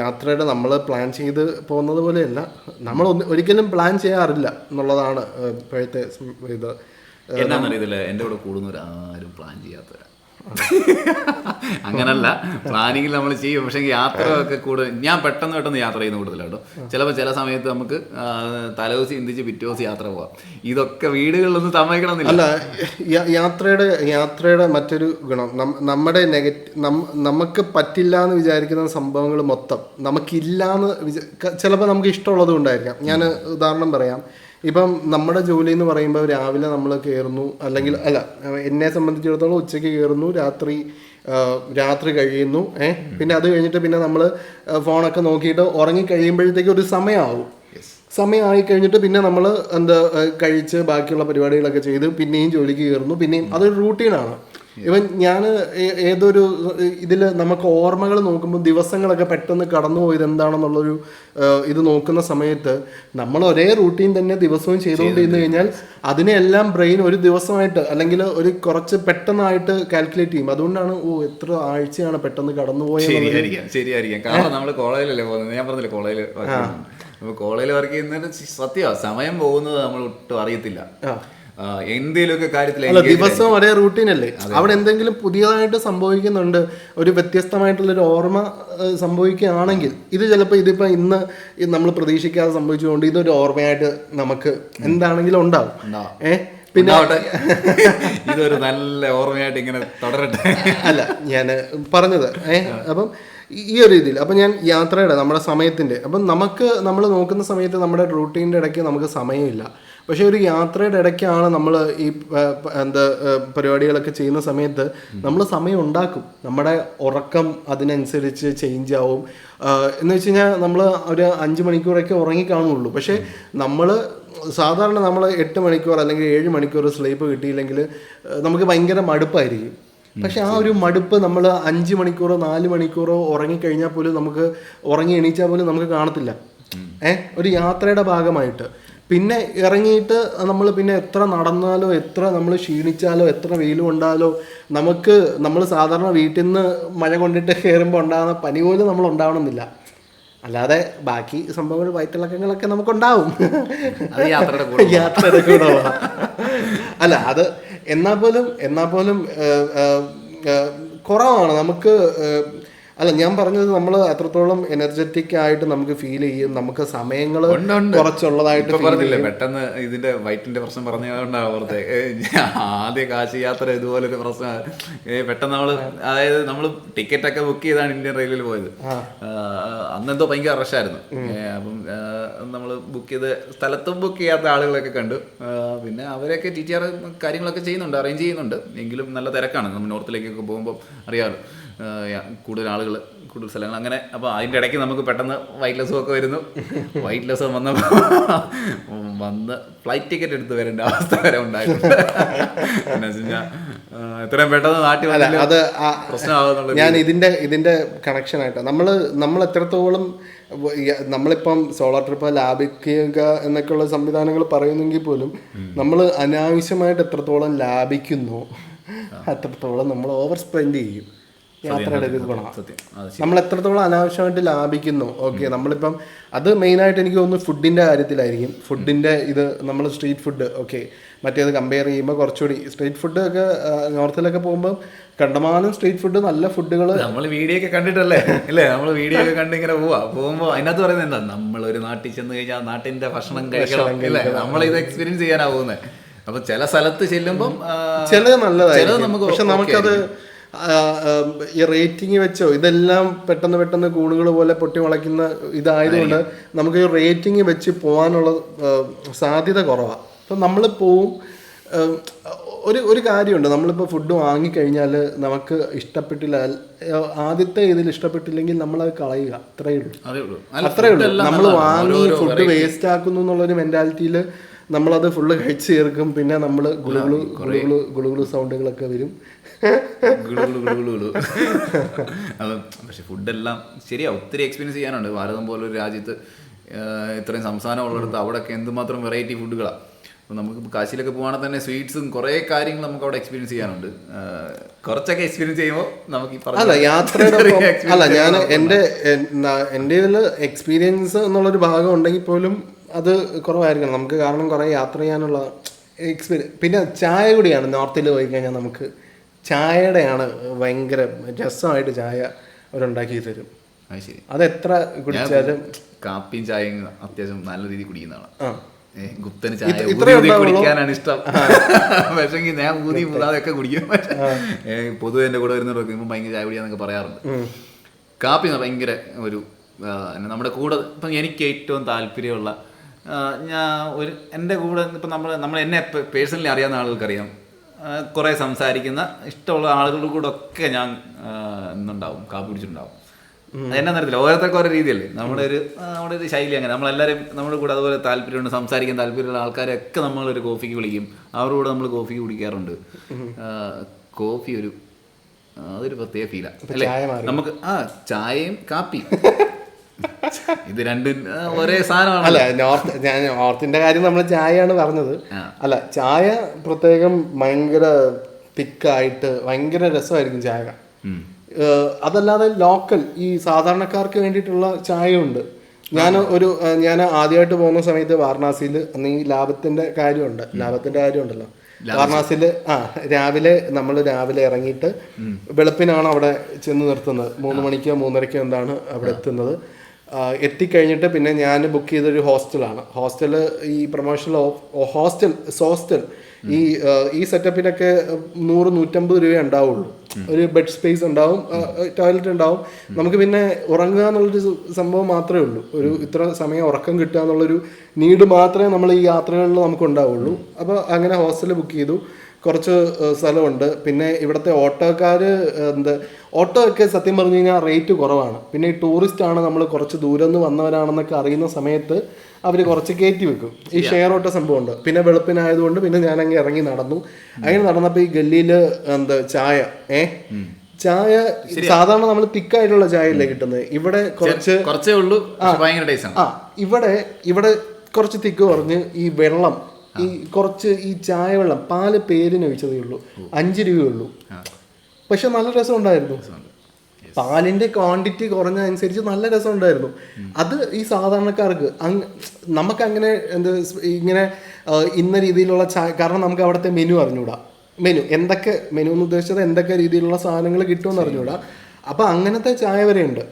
യാത്രയുടെ നമ്മൾ പ്ലാൻ ചെയ്ത് പോകുന്നത് പോലെയല്ല. നമ്മൾ ഒരിക്കലും പ്ലാൻ ചെയ്യാറില്ല എന്നുള്ളതാണ് ഇപ്പോഴത്തെ ഇത്. എന്താണെന്നറിയത്തില്ല എന്റെ കൂടെ കൂടുന്നവരാരും പ്ലാൻ ചെയ്യാത്തവരാ. അങ്ങനല്ല. പ്ലാനിങ്ങിൽ നമ്മൾ ചെയ്യും. പക്ഷേ യാത്ര ഒക്കെ കൂടുതൽ ഞാൻ പെട്ടെന്ന് പെട്ടെന്ന് യാത്ര ചെയ്യുന്ന കൂടുതലാട്ടോ. ചിലപ്പോൾ ചില സമയത്ത് നമുക്ക് തലേദിവസം ചിന്തിച്ച് പിറ്റേ ദിവസം യാത്ര പോവാം. ഇതൊക്കെ വീടുകളിലൊന്നും സമ്മതിക്കണമെന്നില്ല. അല്ല യാത്രയുടെ യാത്രയുടെ മറ്റൊരു ഗുണം. നമ്മുടെ നെഗറ്റീവ് നമുക്ക് പറ്റില്ല എന്ന് വിചാരിക്കുന്ന സംഭവങ്ങൾ മൊത്തം നമുക്കില്ലാന്ന് വിചാ ചിലപ്പോൾ നമുക്ക് ഇഷ്ടമുള്ളത് കൊണ്ടായിരിക്കാം ഞാൻ ഉദാഹരണം പറയാം. ഇപ്പം നമ്മുടെ ജോലി എന്ന് പറയുമ്പോൾ രാവിലെ നമ്മൾ കയറുന്നു അല്ലെങ്കിൽ അല്ല എന്നെ സംബന്ധിച്ചിടത്തോളം ഉച്ചയ്ക്ക് കയറുന്നു രാത്രി രാത്രി കഴിയുന്നു ഏഹ് പിന്നെ അത് കഴിഞ്ഞിട്ട് പിന്നെ നമ്മൾ ഫോണൊക്കെ നോക്കിയിട്ട് ഉറങ്ങി കഴിയുമ്പോഴത്തേക്ക് ഒരു സമയമാവും സമയമായി കഴിഞ്ഞിട്ട് പിന്നെ നമ്മൾ എന്താ കഴിച്ച് ബാക്കിയുള്ള പരിപാടികളൊക്കെ ചെയ്ത് പിന്നെയും ജോലിക്ക് കയറുന്നു പിന്നെയും അതൊരു റൂട്ടീനാണ് ഇവൻ ഞാൻ ഏതൊരു ഇതിൽ നമുക്ക് ഓർമ്മകൾ നോക്കുമ്പോൾ ദിവസങ്ങളൊക്കെ പെട്ടെന്ന് കടന്നു പോയത് എന്താണെന്നുള്ളൊരു ഇത് നോക്കുന്ന സമയത്ത് നമ്മൾ ഒരേ റൂട്ടീൻ തന്നെ ദിവസവും ചെയ്തുകൊണ്ടിരുന്നു കഴിഞ്ഞാൽ അതിനെല്ലാം ബ്രെയിൻ ഒരു ദിവസമായിട്ട് അല്ലെങ്കിൽ ഒരു കുറച്ച് പെട്ടെന്നായിട്ട് കാൽക്കുലേറ്റ് ചെയ്യും. അതുകൊണ്ടാണ് ഓ എത്ര ആഴ്ചയാണ് പെട്ടെന്ന് കടന്നു പോയത് ശരിയായിരിക്കാം കാരണം നമ്മൾ കോളേജിലല്ലേ പോകുന്നത്? ഞാൻ പറഞ്ഞില്ലേ കോളേജിൽ കോളേജിൽ വർക്ക് ചെയ്യുന്നത് സത്യമാണ് സമയം പോകുന്നത് നമ്മൾ ഒട്ടും അറിയത്തില്ല. ആ, എന്തേലുമൊക്കെ കാര്യത്തിൽ ദിവസവും ഒരേ റൂട്ടീൻ അല്ലേ? അവിടെ എന്തെങ്കിലും പുതിയതായിട്ട് സംഭവിക്കുന്നുണ്ട് ഒരു വ്യത്യസ്തമായിട്ടുള്ള ഒരു ഓർമ്മ സംഭവിക്കുകയാണെങ്കിൽ ഇത് ചിലപ്പോൾ ഇതിപ്പോൾ ഇന്ന് നമ്മൾ പ്രതീക്ഷിക്കാതെ സംഭവിച്ചുകൊണ്ട് ഇതൊരു ഓർമ്മയായിട്ട് നമുക്ക് എന്താണെങ്കിലും ഉണ്ടാവും. ഏ പിന്നെ ഇതൊരു നല്ല ഓർമ്മയായിട്ട് ഇങ്ങനെ തുടരട്ടെ. അല്ല ഞാൻ പറഞ്ഞത് ഏ അപ്പം ഈ- ഈ ഒരു രീതിയിൽ അപ്പം ഞാൻ യാത്രയുടെ നമ്മുടെ സമയത്തിന്റെ അപ്പം നമുക്ക് നമ്മൾ നോക്കുന്ന സമയത്ത് നമ്മുടെ റൂട്ടീന്റെ ഇടയ്ക്ക് നമുക്ക് സമയമില്ല. പക്ഷേ ഒരു യാത്രയുടെ ഇടയ്ക്കാണ് നമ്മൾ ഈ എന്താ പരിപാടികളൊക്കെ ചെയ്യുന്ന സമയത്ത് നമ്മൾ സമയം ഉണ്ടാക്കും. നമ്മുടെ ഉറക്കം അതിനനുസരിച്ച് ചേഞ്ച് ആവും. എന്ന് വെച്ച് കഴിഞ്ഞാൽ നമ്മൾ ഒരു അഞ്ച് മണിക്കൂറൊക്കെ ഉറങ്ങി കാണുള്ളൂ. പക്ഷേ നമ്മൾ സാധാരണ നമ്മൾ എട്ട് മണിക്കൂർ അല്ലെങ്കിൽ ഏഴ് മണിക്കൂർ സ്ലീപ്പ് കിട്ടിയില്ലെങ്കിൽ നമുക്ക് ഭയങ്കര മടുപ്പായിരിക്കും. പക്ഷെ ആ ഒരു മടുപ്പ് നമ്മൾ അഞ്ച് മണിക്കൂറോ നാല് മണിക്കൂറോ ഉറങ്ങിക്കഴിഞ്ഞാൽ പോലും നമുക്ക് ഉറങ്ങി എണീച്ചാൽ പോലും നമുക്ക് കാണത്തില്ല. ഏഹ് ഒരു യാത്രയുടെ ഭാഗമായിട്ട്. പിന്നെ ഇറങ്ങിയിട്ട് നമ്മൾ പിന്നെ എത്ര നടന്നാലോ എത്ര നമ്മൾ ക്ഷീണിച്ചാലോ എത്ര വെയിൽ കൊണ്ടാലോ നമുക്ക് നമ്മൾ സാധാരണ വീട്ടിൽ നിന്ന് മഴ കൊണ്ടിട്ട് കയറുമ്പോൾ ഉണ്ടാകുന്ന പനി പോലും നമ്മൾ ഉണ്ടാവണമെന്നില്ല. അല്ലാതെ ബാക്കി സംഭവങ്ങൾ വയറ്റിളക്കങ്ങളൊക്കെ നമുക്കുണ്ടാവും. അത് യാത്രയുടെ കൂടെ അല്ല അത് എന്നാൽ പോലും എന്നാൽ പോലും കുറവാണ്. നമുക്ക് അല്ല ഞാൻ പറഞ്ഞത് നമ്മൾ അത്രത്തോളം എനർജറ്റിക് ആയിട്ട് നമുക്ക് ഫീൽ ചെയ്യും നമുക്ക് സമയങ്ങൾ. കുറച്ചുള്ളതായിട്ട് പറഞ്ഞില്ലേ പെട്ടെന്ന് ഇതിന്റെ വൈറ്റിന്റെ പ്രശ്നം പറഞ്ഞതുകൊണ്ടാണ് ഓർത്തെ ആദ്യ കാശി യാത്ര ഇതുപോലെ ഒരു പ്രശ്നം പെട്ടെന്ന് നമ്മൾ അതായത് നമ്മൾ ടിക്കറ്റ് ഒക്കെ ബുക്ക് ചെയ്താണ് ഇന്ത്യൻ റെയിൽവേയിൽ പോയത്. അന്നെന്തോ ഭയങ്കര റഷായിരുന്നു അപ്പം നമ്മൾ ബുക്ക് ചെയ്ത് സ്ഥലത്തും ബുക്ക് ചെയ്യാത്ത ആളുകളൊക്കെ കണ്ടു. പിന്നെ അവരൊക്കെ ടി ടി ആർ കാര്യങ്ങളൊക്കെ ചെയ്യുന്നുണ്ട് അറേഞ്ച് ചെയ്യുന്നുണ്ട്. എങ്കിലും നല്ല തിരക്കാണ്. നമ്മൾ നോർത്തിലേക്കൊക്കെ പോകുമ്പോൾ അറിയാമല്ലോ കൂടുതൽ ആളുകൾ കൂടുതൽ സ്ഥലങ്ങൾ. അങ്ങനെ അപ്പോൾ അതിന്റെ ഇടയ്ക്ക് നമുക്ക് പെട്ടെന്ന് വൈറ്റ് ലസം ഒക്കെ വരുന്നു. വൈറ്റ് ലസ് വന്നപ്പോൾ വന്ന് ഫ്ലൈറ്റ് ടിക്കറ്റ് എടുത്ത് വരേണ്ട അവസ്ഥ വരെ ഉണ്ടായിട്ടുണ്ട്. എന്ന് വെച്ച് കഴിഞ്ഞാൽ, എത്രയും പെട്ടെന്ന് നാട്ടിൽ അത് ആ- പ്രശ്നമാകുന്നുള്ള ഞാൻ ഇതിന്റെ ഇതിന്റെ കണക്ഷൻ ആയിട്ട് നമ്മൾ നമ്മൾ എത്രത്തോളം നമ്മളിപ്പം സോളാർ ട്രിപ്പ് ലാഭിക്കുക എന്നൊക്കെയുള്ള സംവിധാനങ്ങൾ പറയുന്നെങ്കിൽ പോലും നമ്മൾ അനാവശ്യമായിട്ട് എത്രത്തോളം ലാഭിക്കുന്നു അത്രത്തോളം നമ്മൾ ഓവർ സ്പെൻഡ് ചെയ്യും. യാത്രയുടെ ഒരു ഗുണമാണ്. നമ്മൾ എത്രത്തോളം അനാവശ്യമായിട്ട് ലാഭിക്കുന്നു ഓക്കെ നമ്മളിപ്പം അത് മെയിനായിട്ട് എനിക്ക് തോന്നുന്നു ഫുഡിന്റെ കാര്യത്തിലായിരിക്കും. ഫുഡിന്റെ ഇത് നമ്മൾ സ്ട്രീറ്റ് ഫുഡ് ഓക്കെ മറ്റേത് കമ്പയർ ചെയ്യുമ്പോൾ കുറച്ചുകൂടി സ്ട്രീറ്റ് ഫുഡ് ഒക്കെ നോർത്തിലൊക്കെ പോകുമ്പോൾ കണ്ടമാനം സ്ട്രീറ്റ് ഫുഡ് നല്ല ഫുഡുകൾ നമ്മൾ വീഡിയോ ഒക്കെ കണ്ടിട്ടല്ലേ? അല്ലേ നമ്മൾ വീഡിയോ ഒക്കെ കണ്ട് ഇങ്ങനെ പോവാ. പോകുമ്പോൾ അതിനകത്ത് പറയുന്നത് എന്താ? നമ്മൾ ഒരു നാട്ടിൽ ചെന്ന് കഴിഞ്ഞാൽ നാട്ടിന്റെ ഭക്ഷണം കഴിക്കണം. അല്ലേ നമ്മൾ ഇത് എക്സ്പീരിയൻസ് ചെയ്യാനാ പോകുന്നത് അപ്പൊ ചില സ്ഥലത്ത് ചെല്ലുമ്പോൾ ചിലത് ചിലത് ചിലത് നമുക്ക് പക്ഷെ നമുക്കത് ഈ റേറ്റിംഗ് വെച്ചോ ഇതെല്ലാം പെട്ടെന്ന് പെട്ടെന്ന് കൂടുകൾ പോലെ പൊട്ടി മുളയ്ക്കുന്ന ഇതായതുകൊണ്ട് നമുക്ക് ഈ റേറ്റിംഗ് വെച്ച് പോകാനുള്ള സാധ്യത കുറവാണ് അപ്പം നമ്മൾ പോവും ഒരു ഒരു കാര്യമുണ്ട്. നമ്മളിപ്പോൾ ഫുഡ് വാങ്ങിക്കഴിഞ്ഞാൽ നമുക്ക് ഇഷ്ടപ്പെട്ടില്ല ആദ്യത്തെ ഇതിൽ ഇഷ്ടപ്പെട്ടില്ലെങ്കിൽ നമ്മളത് കളയുക. അത്രയേ ഉള്ളൂ. അത്രയേ ഉള്ളൂ. അത്രേ ഉള്ളൂ. എല്ലാം നമ്മൾ വാങ്ങി ഫുഡ് വേസ്റ്റ് ആക്കുന്നു എന്നുള്ളൊരു മെന്റാലിറ്റിയിൽ നമ്മളത് ഫുള്ള് കഴിച്ച് ചേർക്കും പിന്നെ നമ്മൾ ഗുളുഗുളു ഗുളുഗുളു ഗുളുഗുളു സൗണ്ടുകളൊക്കെ വരും. പക്ഷെ ഫുഡെല്ലാം ശരിയാ ഒത്തിരി എക്സ്പീരിയൻസ് ചെയ്യാനുണ്ട്. ഭാരതം പോലൊരു രാജ്യത്ത് ആഹ് ഇത്രയും സംസ്ഥാനം ഉള്ളിടത്ത് അവിടെയൊക്കെ എന്തുമാത്രം വെറൈറ്റി ഫുഡുകളാണ് അപ്പം നമുക്ക് കാശിയിലൊക്കെ പോകുകയാണെങ്കിൽ തന്നെ സ്വീറ്റ്സും കുറേ കാര്യങ്ങൾ നമുക്ക് അവിടെ എക്സ്പീരിയൻസ് ചെയ്യാനുണ്ട്. കുറച്ചൊക്കെ എക്സ്പീരിയൻസ് ചെയ്യുമ്പോൾ നമുക്ക് അല്ല യാത്രയുടെ experience അല്ല ഞാൻ എന്റെ എന്റെ ഇതിൽ എക്സ്പീരിയൻസ് എന്നുള്ളൊരു ഭാഗം ഉണ്ടെങ്കിൽ പോലും അത് കുറവായിരിക്കണം. നമുക്ക് കാരണം കുറേ യാത്ര ചെയ്യാനുള്ള എക്സ്പീരിയൻസ് പിന്നെ ചായ കൂടിയാണ്. നോർത്തിൽ പോയി കഴിഞ്ഞാൽ നമുക്ക് ചായയുടെയാണ് ഭയങ്കര രസമായിട്ട് ചായ അവരുണ്ടാക്കി തരും. അത് എത്ര കുടിച്ചാലും കാപ്പിയും ചായയും അത്യാവശ്യം നല്ല രീതിയിൽ കുടിക്കുന്നതാണ്. ഗുപ്തന് ചായ കുടിക്കാനാണ് ഇഷ്ടം. പക്ഷെങ്കിൽ ഞാൻ ഊതി മൂതാതെയൊക്കെ കുടിക്കും. പക്ഷേ, പൊതുവെ എന്റെ കൂടെ വരുന്നവരൊക്കെ ഭയങ്കര ചായ കുടിക്കാന്നൊക്കെ പറയാറുണ്ട്. കാപ്പി ഭയങ്കര ഒരു നമ്മുടെ കൂടെ ഇപ്പം എനിക്ക് ഏറ്റവും താല്പര്യമുള്ള ഞാൻ ഒരു എന്റെ കൂടെ ഇപ്പം നമ്മൾ നമ്മൾ എന്നെ പേഴ്സണലി അറിയാവുന്ന ആളുകൾക്കറിയാം. കുറേ സംസാരിക്കുന്ന ഇഷ്ടമുള്ള ആളുകളുടെ കൂടെ ഒക്കെ ഞാൻ ഇന്നുണ്ടാവും കാപ്പിടിച്ചിട്ടുണ്ടാവും എന്നെ തരത്തില്ല ഓരോരുത്തർക്ക് ഓരോ രീതിയല്ലേ. നമ്മുടെ ഒരു നമ്മുടെ ഒരു ശൈലി അങ്ങനെ. നമ്മളെല്ലാവരും നമ്മുടെ കൂടെ അതുപോലെ താല്പര്യമുണ്ട് സംസാരിക്കാൻ താല്പര്യമുള്ള ആൾക്കാരൊക്കെ നമ്മളൊരു കോഫിക്ക് വിളിക്കും. അവരുടെ കൂടെ നമ്മൾ കോഫി കുടിക്കാറുണ്ട്. കോഫി ഒരു അതൊരു പ്രത്യേക ഫീലാണ് അല്ലേ? നമുക്ക് ആ ചായയും കാപ്പി ഇത് രണ്ടും ഒരേ സാധനമാണ്. അല്ല നോർത്ത് ഞാൻ നോർത്തിന്റെ കാര്യം നമ്മൾ ചായയാണ് പറഞ്ഞത്. അല്ല ചായ പ്രത്യേകം ഭയങ്കര തിക്കായിട്ട് ഭയങ്കര രസമായിരിക്കും ചായ അതല്ലാതെ ലോക്കൽ ഈ സാധാരണക്കാർക്ക് വേണ്ടിയിട്ടുള്ള ചായയുണ്ട്. ഞാൻ ഒരു ഞാൻ ആദ്യമായിട്ട് പോകുന്ന സമയത്ത് വാരണാസിയിൽ അന്ന് ഈ ലാഭത്തിന്റെ കാര്യമുണ്ട്. ലാഭത്തിന്റെ കാര്യമുണ്ടല്ലോ. വാരണാസിയിൽ ആ രാവിലെ നമ്മൾ രാവിലെ ഇറങ്ങിയിട്ട് വെളുപ്പിനാണ് അവിടെ ചെന്ന് നിർത്തുന്നത്. മൂന്ന് മണിക്കോ മൂന്നരക്കോ എന്താണ് അവിടെ എത്തുന്നത്. എത്തിക്കഴിഞ്ഞിട്ട് പിന്നെ ഞാൻ ബുക്ക് ചെയ്തൊരു ഹോസ്റ്റലാണ് ഹോസ്റ്റൽ ഈ പ്രൊമോഷണൽ ഹോസ്റ്റൽ സോസ്റ്റൽ ഈ ഈ സെറ്റപ്പിനൊക്കെ നൂറ് നൂറ്റമ്പത് രൂപ ഉണ്ടാവുള്ളൂ. ഒരു ബെഡ് സ്പേസ് ഉണ്ടാവും ടോയ്ലറ്റ് ഉണ്ടാവും. നമുക്ക് പിന്നെ ഉറങ്ങുക എന്നുള്ളൊരു സംഭവം മാത്രമേ ഉള്ളൂ. ഒരു ഇത്ര സമയം ഉറക്കം കിട്ടുക എന്നുള്ളൊരു നീഡ് മാത്രമേ നമ്മൾ ഈ യാത്രകളിൽ നമുക്ക് ഉണ്ടാവുള്ളൂ അപ്പോൾ അങ്ങനെ ഹോസ്റ്റൽ ബുക്ക് ചെയ്തു. കുറച്ച് സ്ഥലമുണ്ട്. പിന്നെ ഇവിടുത്തെ ഓട്ടോക്കാർ എന്ത് ഓട്ടോ ഒക്കെ സത്യം പറഞ്ഞു കഴിഞ്ഞാൽ റേറ്റ് കുറവാണ്. പിന്നെ ഈ ടൂറിസ്റ്റ് ആണ് നമ്മൾ കുറച്ച് ദൂരം നിന്ന് വന്നവരാണെന്നൊക്കെ അറിയുന്ന സമയത്ത് അവർ കുറച്ച് കയറ്റി വെക്കും. ഈ ഷെയർ ഓട്ടോ സംഭവമുണ്ട്. പിന്നെ വെളുപ്പിനായതുകൊണ്ട് പിന്നെ ഞാൻ അങ്ങ് ഇറങ്ങി നടന്നു. അങ്ങനെ നടന്നപ്പോൾ ഈ ഗല്ലിയിൽ എന്താ ചായ ഏ? ചായ സാധാരണ നമ്മൾ തിക്കായിട്ടുള്ള ചായ അല്ലേ കിട്ടുന്നത്. ഇവിടെ കുറച്ച് കുറച്ചേ ഉള്ളൂ ആ ഇവിടെ ഇവിടെ കുറച്ച് തിക്ക് കുറഞ്ഞ് ഈ വെള്ളം ഈ കുറച്ച് ഈ ചായ വെള്ളം പാൽ പേരിന് ഒഴിച്ചതേ ഉള്ളൂ. അഞ്ച് രൂപയുള്ളൂ പക്ഷെ നല്ല രസം ഉണ്ടായിരുന്നു പാലിന്റെ ക്വാണ്ടിറ്റി കുറഞ്ഞ അനുസരിച്ച് നല്ല രസം ഉണ്ടായിരുന്നു അത് ഈ സാധാരണക്കാർക്ക് അങ്ങ് നമുക്ക് അങ്ങനെ എന്ത് ഇങ്ങനെ ഇന്ന രീതിയിലുള്ള ചായ കാരണം നമുക്ക് അവിടുത്തെ മെനു അറിഞ്ഞൂടാ. മെനു എന്തൊക്കെ മെനു എന്ന് ഉദ്ദേശിച്ചത് എന്തൊക്കെ രീതിയിലുള്ള സാധനങ്ങൾ കിട്ടുമെന്ന് അറിഞ്ഞൂടാ. അപ്പൊ അങ്ങനത്തെ ചായ വരെ ഉണ്ട്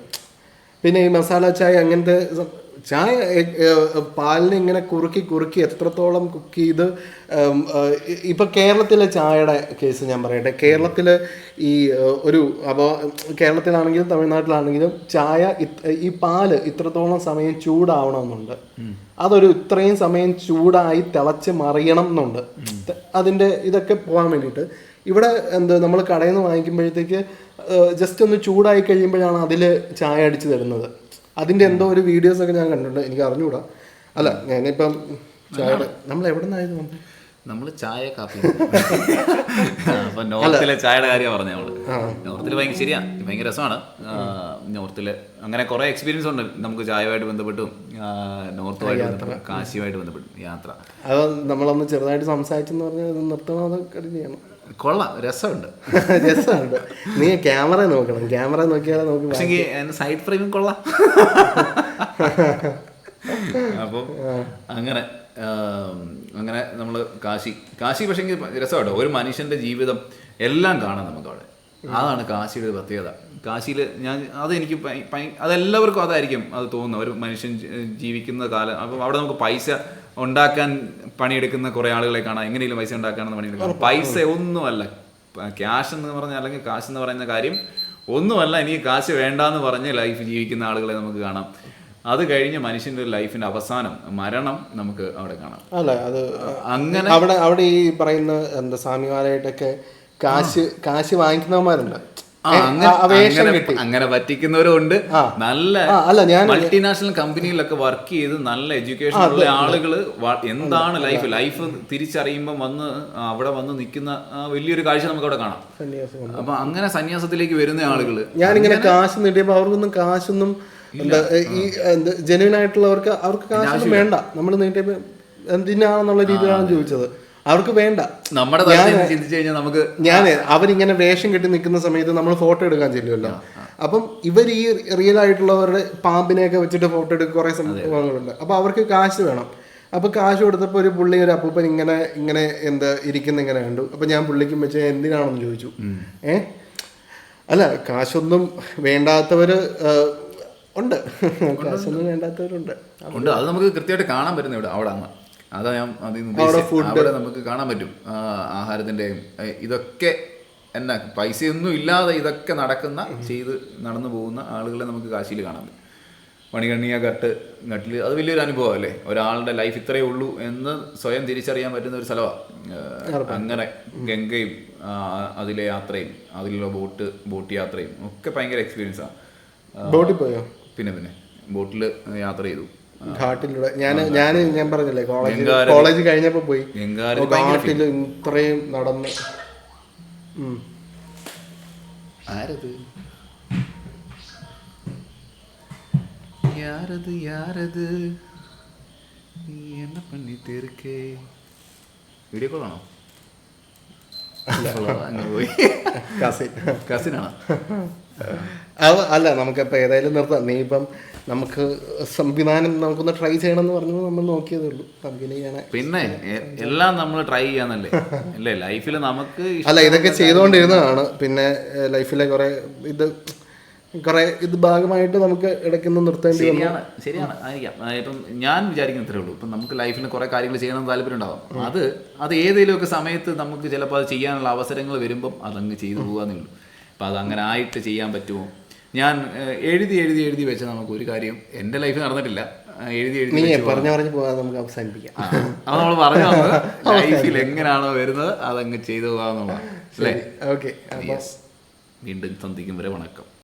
പിന്നെ ഈ മസാല ചായ അങ്ങനത്തെ ചായ പാലിനെ ഇങ്ങനെ കുറുക്കി കുറുക്കി എത്രത്തോളം കുക്ക് ചെയ്ത് ഇപ്പം കേരളത്തിലെ ചായയുടെ കേസ് ഞാൻ പറയട്ടെ. കേരളത്തിൽ ഈ ഒരു അപ്പോൾ കേരളത്തിലാണെങ്കിലും തമിഴ്നാട്ടിലാണെങ്കിലും ചായ ഈ പാൽ ഇത്രത്തോളം സമയം ചൂടാവണമെന്നുണ്ട്. അതൊരു ഇത്രയും സമയം ചൂടായി തിളച്ച് മറിയണം എന്നുണ്ട്. അതിന്റെ അതിന്റെ ഇതൊക്കെ പോകാൻ വേണ്ടിയിട്ട്. ഇവിടെ എന്ത് നമ്മൾ കടയിൽ നിന്ന് വാങ്ങിക്കുമ്പോഴത്തേക്ക് ജസ്റ്റ് ഒന്ന് ചൂടായി കഴിയുമ്പോഴാണ് അതിൽ ചായ അടിച്ച് തരുന്നത്. അതിന്റെ എന്തോ ഒരു വീഡിയോസ് ഒക്കെ ഞാൻ കണ്ടിട്ടുണ്ട്. എനിക്ക് അറിഞ്ഞുകൂടാ അല്ല ഞാനിപ്പം ചായയുടെ നമ്മൾ എവിടെ നിന്നായിരുന്നു വന്നത്? നമ്മൾ ചായ കാപ്പി അപ്പൊ നോർത്തിലെ ചായയുടെ കാര്യം പറഞ്ഞു നമ്മൾ. നോർത്തിൽ ഭയങ്കര ശരിയാ. ഭയങ്കര രസമാണ്. നോർത്തിൽ അങ്ങനെ കുറെ എക്സ്പീരിയൻസ് ഉണ്ട്. നമുക്ക് ചായയുമായിട്ട് ബന്ധപ്പെട്ടും നോർത്തുമായിട്ട് ബന്ധപ്പെട്ടും കാശിയുമായിട്ട് ബന്ധപ്പെട്ടും യാത്ര. അത് നമ്മളൊന്ന് ചെറുതായിട്ട് സംസാരിച്ചെന്ന് പറഞ്ഞാൽ നിർത്തണം അതൊക്കെ അത് ചെയ്യണം. കൊള്ളാം രസമുണ്ട്. രസമുണ്ട്. നീ ക്യാമറ നോക്കണം. ക്യാമറ നോക്കിയാലേ നോക്കി പക്ഷേ സൈഡ് ഫ്രെയിമിൽ കൊള്ളാം. അപ്പോൾ അങ്ങനെ അങ്ങനെ നമ്മൾ കാശി കാശി പക്ഷേ രസമാട്ടോ. ഒരു മനുഷ്യന്റെ ജീവിതം എല്ലാം കാണാം നമുക്ക് അവിടെ. അതാണ് കാശിയുടെ പ്രത്യേകത. കാശിയിൽ ഞാൻ അതെനിക്ക് അതെല്ലാവർക്കും അതായിരിക്കും അത് തോന്നുന്നത്. ഒരു മനുഷ്യൻ ജീവിക്കുന്ന കാലം. അപ്പം അവിടെ നമുക്ക് പൈസ ഉണ്ടാക്കാൻ പണിയെടുക്കുന്ന കുറേ ആളുകളെ കാണാം. എങ്ങനെയും പൈസ ഉണ്ടാക്കാൻ പണിയെടുക്കാം പൈസ ഒന്നുമല്ല. ക്യാഷ് എന്ന് പറഞ്ഞാൽ അല്ലെങ്കിൽ കാശ് എന്ന് പറയുന്ന കാര്യം ഒന്നുമല്ല. എനിക്ക് കാശ് വേണ്ടാന്ന് പറഞ്ഞ് ലൈഫ് ജീവിക്കുന്ന ആളുകളെ നമുക്ക് കാണാം. അത് കഴിഞ്ഞ് മനുഷ്യന്റെ ഒരു ലൈഫിന്റെ അവസാനം മരണം നമുക്ക് അവിടെ കാണാം. അല്ല? അത് അങ്ങനെ അവിടെ അവിടെ ഈ പറയുന്ന എന്താ സ്വാമിമാരായിട്ടൊക്കെ കാശ് കാശ് വാങ്ങിക്കുന്നവന്മാരുണ്ട്. അങ്ങനെ പറ്റിക്കുന്നവരും ഉണ്ട്. നല്ല അല്ല ഞാൻ മൾട്ടിനാഷണൽ കമ്പനിയിലൊക്കെ വർക്ക് ചെയ്ത് നല്ല എഡ്യൂക്കേഷൻ ഉള്ള ആളുകൾ എന്താണ് ലൈഫ് ലൈഫ് തിരിച്ചറിയുമ്പോൾ വന്ന് അവിടെ വന്ന് നിൽക്കുന്ന വലിയൊരു കാഴ്ച നമുക്ക് അവിടെ കാണാം അപ്പൊ അങ്ങനെ സന്യാസത്തിലേക്ക് വരുന്ന ആളുകൾ. ഞാനിങ്ങനെ കാശ് നേടിയപ്പോ അവർക്കൊന്നും കാശൊന്നും ഈ ജെന്യൂൻ ആയിട്ടുള്ളവർക്ക് അവർക്ക് കാശൊന്നും വേണ്ട. നമ്മൾ നീട്ടിയപ്പോൾ എന്തിനാണെന്നുള്ള രീതിയിലാണ് ചോദിച്ചത്. അവർക്ക് വേണ്ട. നമ്മുടെ ചിന്തിച്ചു കഴിഞ്ഞാൽ നമുക്ക് ഞാൻ അവരിങ്ങനെ വേഷം കെട്ടി നിൽക്കുന്ന സമയത്ത് നമ്മൾ ഫോട്ടോ എടുക്കാൻ ചെല്ലുമല്ലോ. അപ്പം ഇവർ ഈ റിയൽ ആയിട്ടുള്ളവരുടെ പാമ്പിനെയൊക്കെ വെച്ചിട്ട് ഫോട്ടോ എടുക്കുക കുറേ സംഭവങ്ങളുണ്ട്. അപ്പോൾ അവർക്ക് കാശ് വേണം. അപ്പോൾ കാശ് കൊടുത്തപ്പോൾ ഒരു പുള്ളി ഒരു അപ്പൂപ്പൻ ഇങ്ങനെ ഇങ്ങനെ എന്താ ഇരിക്കുന്ന ഇങ്ങനെ കണ്ടു. അപ്പോൾ ഞാൻ പുള്ളിക്കും വെച്ച് എന്തിനാണെന്ന് ചോദിച്ചു. ഏ? അല്ല കാശൊന്നും വേണ്ടാത്തവർ ഉണ്ട്. കാശൊന്നും വേണ്ടാത്തവരുണ്ട്. ഉണ്ട്. അത് നമുക്ക് കൃത്യമായിട്ട് കാണാൻ പറ്റുന്ന ഇവിടെ അവിടെ അതാ ഞാൻ അതിൽ നിന്ന് നമുക്ക് കാണാൻ പറ്റും. ആ, ആഹാരത്തിന്റെയും ഇതൊക്കെ എന്നാ പൈസയൊന്നും ഇല്ലാതെ ഇതൊക്കെ നടക്കുന്ന ചെയ്ത് നടന്നു പോകുന്ന ആളുകളെ നമുക്ക് കാശിയിൽ കാണാൻ പറ്റും. മണികണ്ണിയ ഘട്ട് ഘട്ടിൽ അത് വലിയൊരു അനുഭവം അല്ലേ ഒരാളുടെ ലൈഫ് ഇത്രയേ ഉള്ളൂ എന്ന് സ്വയം തിരിച്ചറിയാൻ പറ്റുന്ന ഒരു സ്ഥലമാണ് അങ്ങനെ ഗംഗയും അതിലെ യാത്രയും അതിലുള്ള ബോട്ട് ബോട്ട് യാത്രയും ഒക്കെ ഭയങ്കര എക്സ്പീരിയൻസാണ് ബോട്ടിൽ പോയോ? പിന്നെ പിന്നെ ബോട്ടിൽ യാത്ര ചെയ്തു. ഘാട്ടിലൂടെ ഞാൻ ഞാൻ ഞാൻ പറഞ്ഞില്ലേ കോളേജ് ഗംഗാരതി. കോളേജ് കഴിഞ്ഞപ്പോ പോയി ഗംഗാരതി അപ്പൊ ഘാട്ടിൽ ഇത്രയും നടന്ന് ഉം. ആരത് யாரது யாரது നീ என்ன பண்ணிட்டு இருக்கே വീഡിയോ കോളാണോ അങ്ങ് പോയി. കസിൻ കസിനാണ് അല്ല നമുക്കിപ്പോൾ ഏതായാലും നിർത്താം. നീ ഇപ്പം നമുക്ക് സംവിധാനം നമുക്കൊന്ന് ട്രൈ ചെയ്യണം എന്ന് പറഞ്ഞു നമ്മൾ നോക്കിയതേ ഉള്ളൂ. പിന്നെ എല്ലാം നമ്മൾ ട്രൈ ചെയ്യാന്നല്ലേ? അല്ലേ? ലൈഫിൽ നമുക്ക് അല്ല ഇതൊക്കെ ചെയ്തുകൊണ്ടിരുന്നതാണ്. പിന്നെ ലൈഫിലെ കുറെ ഇത് കുറെ ഇത് ഭാഗമായിട്ട് നമുക്ക് ഇടയ്ക്കൊന്ന് നിർത്തേണ്ടി ശരിയാണ് ശരിയാണ്. ആയിരിക്കാം. ഇപ്പം ഞാൻ വിചാരിക്കുന്ന ഇത്രേ ഉള്ളൂ. ഇപ്പം നമുക്ക് ലൈഫിന് കുറെ കാര്യങ്ങൾ ചെയ്യണം താല്പര്യം ഉണ്ടാവും. അത് അത് ഏതെങ്കിലുമൊക്കെ സമയത്ത് നമുക്ക് ചിലപ്പോൾ അത് ചെയ്യാനുള്ള അവസരങ്ങൾ വരുമ്പം അതങ്ങ് ചെയ്തു പോകാന്നേ ഉള്ളൂ. അപ്പം അത് അങ്ങനെ ആയിട്ട് ചെയ്യാൻ പറ്റുമോ? ഞാൻ എഴുതി എഴുതി എഴുതി വെച്ച നമുക്ക് ഒരു കാര്യം എന്റെ ലൈഫ് നടന്നിട്ടില്ല. എഴുതി എഴുതി പറഞ്ഞു പറഞ്ഞു പോകാതെ നമുക്ക് അവസാനിപ്പിക്കാം. അത് നമ്മൾ പറഞ്ഞു ലൈഫിൽ എങ്ങനെയാണോ വരുന്നത് അതങ്ങ് ചെയ്തു പോകാന്നുള്ളതാണ് അല്ലേ? ഓക്കെ. വീണ്ടും സന്ധിക്കും വരെ വണക്കം.